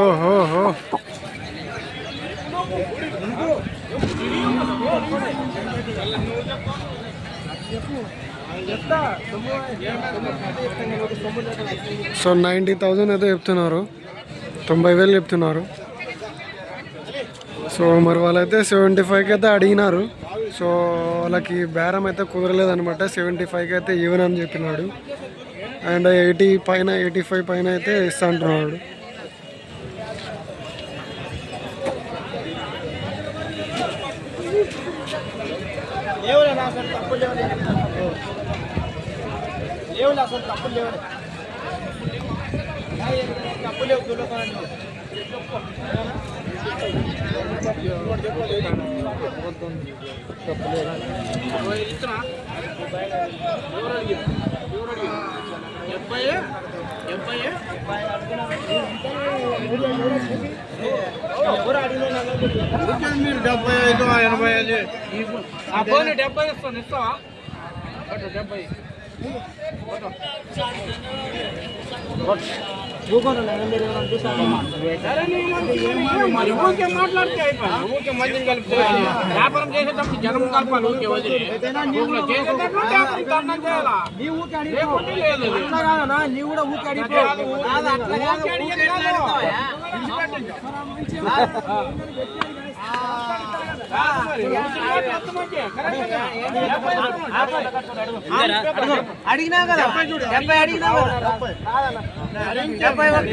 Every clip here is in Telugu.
ఓహో సో నైంటీ థౌజండ్ అయితే చెప్తున్నారు. తొంభై వేలు చెప్తున్నారు. సో మరి వాళ్ళైతే సెవెంటీ ఫైవ్కి అయితే అడిగినారు. సో వాళ్ళకి బేరం అయితే కుదరలేదనమాట సెవెంటీ ఫైవ్కి అయితే ఈవెన్ అని చెప్పినాడు. అండ్ ఎయిటీ పైన ఎయిటీ ఫైవ్ పైన అయితే ఇస్తా అంటున్నాడు లేవులే నా అసలు తప్పులు లేవు లేవులే అసలు తప్పులు లేవు తప్పు లేవు. దుర్లభాన్ని ఎవరు అడిగినా మీరు డెబ్బై ఐదు ఎనభై ఐదు అబ్బోని డెబ్బై ఇస్తాను ఇస్తావా డెబ్బై మాట్లాడితే అయిపోయింది ఊరికే మందిని కలిపితే వ్యాపారం చేసేటప్పుడు జనం కలపాలి ఊరికే వదిలి చేసేటప్పుడు నీవు కూడా ఊరికి అడిగి అడిగినా కదా? డెబ్బై అడిగినా కదా? డెబ్బై ఒకటి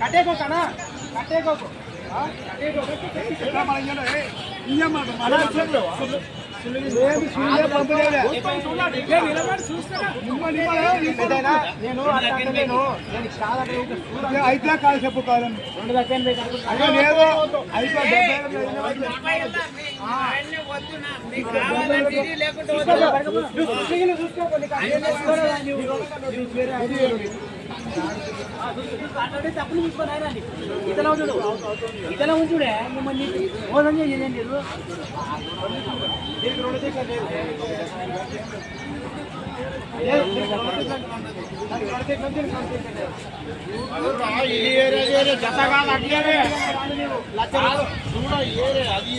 కట్టేకోకనా కట్టేకోకు నేను కాదని ఊరికే చూడాలి. అయితే కాదు చెప్పు కాదు రెండు లేదు అయితే ఇతను సిగ్గులు చూసుకోకు, నీకు మిమ్మల్ని మోసం చేయండి మీరు ఇది ఏరే అది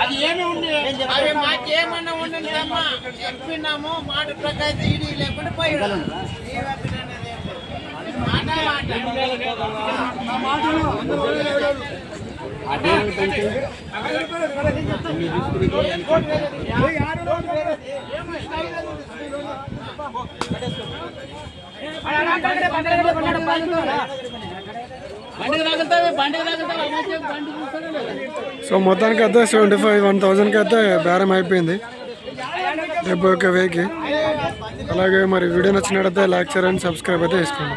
అది ఏమి ఉంది అవి మాకేమన్నా ఉండండి అమ్మా. చెప్పినాము మాట ప్రకారం ఇడి లేకుండా పోయి సో మొత్తానికి అయితే సెవెంటీ ఫైవ్ వన్ థౌజండ్కి అయితే బేరం అయిపోయింది. డెబ్బై ఒక్క వేకి. అలాగే మరి వీడియో నచ్చినట్టయితే లైక్ షేర్ అండ్ సబ్స్క్రైబ్ అయితే చేసుకోండి.